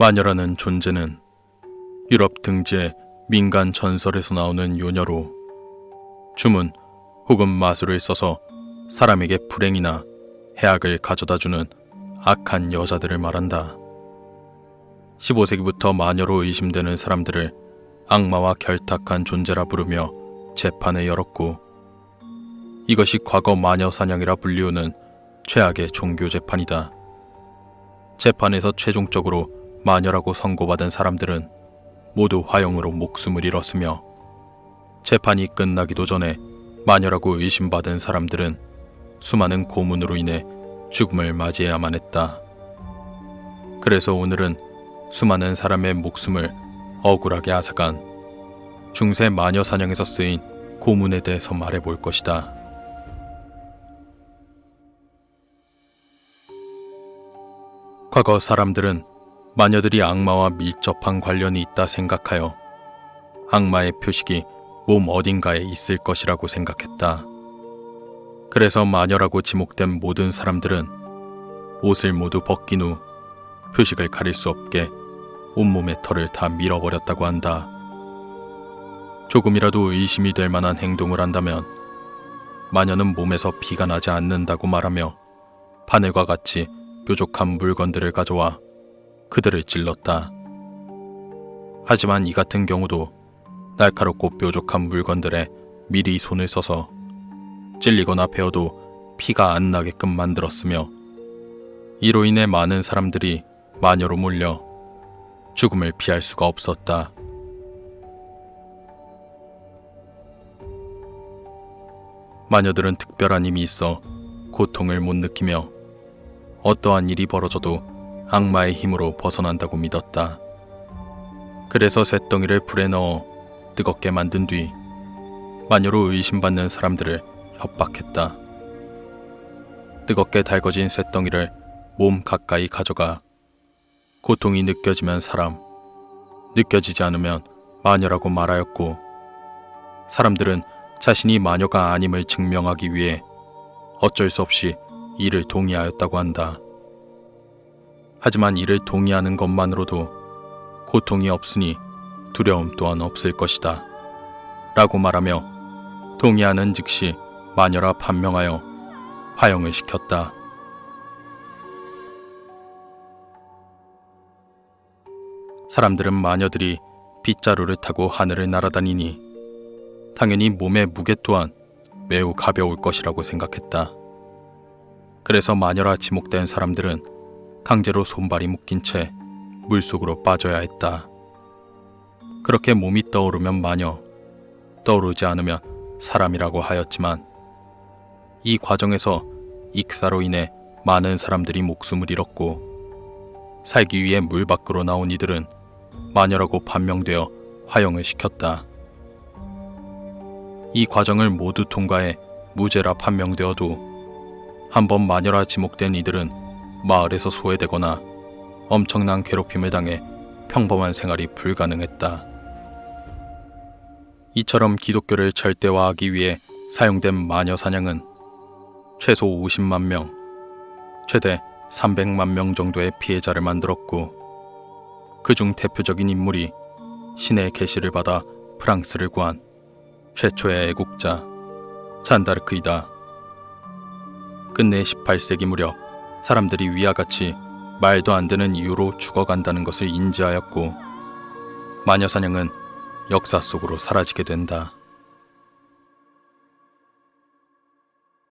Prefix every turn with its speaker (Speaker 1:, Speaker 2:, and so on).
Speaker 1: 마녀라는 존재는 유럽 등지의 민간 전설에서 나오는 요녀로 주문 혹은 마술을 써서 사람에게 불행이나 해악을 가져다 주는 악한 여자들을 말한다. 15세기부터 마녀로 의심되는 사람들을 악마와 결탁한 존재라 부르며 재판을 열었고 이것이 과거 마녀 사냥이라 불리우는 최악의 종교 재판이다. 재판에서 최종적으로 마녀라고 선고받은 사람들은 모두 화형으로 목숨을 잃었으며 재판이 끝나기도 전에 마녀라고 의심받은 사람들은 수많은 고문으로 인해 죽음을 맞이해야만 했다. 그래서 오늘은 수많은 사람의 목숨을 억울하게 앗아간 중세 마녀 사냥에서 쓰인 고문에 대해서 말해볼 것이다. 과거 사람들은 마녀들이 악마와 밀접한 관련이 있다 생각하여 악마의 표식이 몸 어딘가에 있을 것이라고 생각했다. 그래서 마녀라고 지목된 모든 사람들은 옷을 모두 벗긴 후 표식을 가릴 수 없게 온몸의 털을 다 밀어버렸다고 한다. 조금이라도 의심이 될 만한 행동을 한다면 마녀는 몸에서 피가 나지 않는다고 말하며 바늘과 같이 뾰족한 물건들을 가져와 그들을 찔렀다. 하지만 이 같은 경우도 날카롭고 뾰족한 물건들에 미리 손을 써서 찔리거나 베어도 피가 안 나게끔 만들었으며 이로 인해 많은 사람들이 마녀로 몰려 죽음을 피할 수가 없었다. 마녀들은 특별한 힘이 있어 고통을 못 느끼며 어떠한 일이 벌어져도 악마의 힘으로 벗어난다고 믿었다. 그래서 쇳덩이를 불에 넣어 뜨겁게 만든 뒤 마녀로 의심받는 사람들을 협박했다. 뜨겁게 달궈진 쇳덩이를 몸 가까이 가져가 고통이 느껴지면 사람, 느껴지지 않으면 마녀라고 말하였고 사람들은 자신이 마녀가 아님을 증명하기 위해 어쩔 수 없이 이를 동의하였다고 한다. 하지만 이를 동의하는 것만으로도 고통이 없으니 두려움 또한 없을 것이다. 라고 말하며 동의하는 즉시 마녀라 판명하여 화형을 시켰다. 사람들은 마녀들이 빗자루를 타고 하늘을 날아다니니 당연히 몸의 무게 또한 매우 가벼울 것이라고 생각했다. 그래서 마녀라 지목된 사람들은 강제로 손발이 묶인 채 물속으로 빠져야 했다. 그렇게 몸이 떠오르면 마녀, 떠오르지 않으면 사람이라고 하였지만 이 과정에서 익사로 인해 많은 사람들이 목숨을 잃었고 살기 위해 물 밖으로 나온 이들은 마녀라고 판명되어 화형을 시켰다. 이 과정을 모두 통과해 무죄라 판명되어도 한 번 마녀라 지목된 이들은 마을에서 소외되거나 엄청난 괴롭힘을 당해 평범한 생활이 불가능했다. 이처럼 기독교를 절대화하기 위해 사용된 마녀 사냥은 최소 50만 명, 최대 300만 명 정도의 피해자를 만들었고 그중 대표적인 인물이 신의 계시를 받아 프랑스를 구한 최초의 애국자 잔다르크이다. 끝내 18세기 무렵 사람들이 위와 같이 말도 안 되는 이유로 죽어간다는 것을 인지하였고 마녀 사냥은 역사 속으로 사라지게 된다.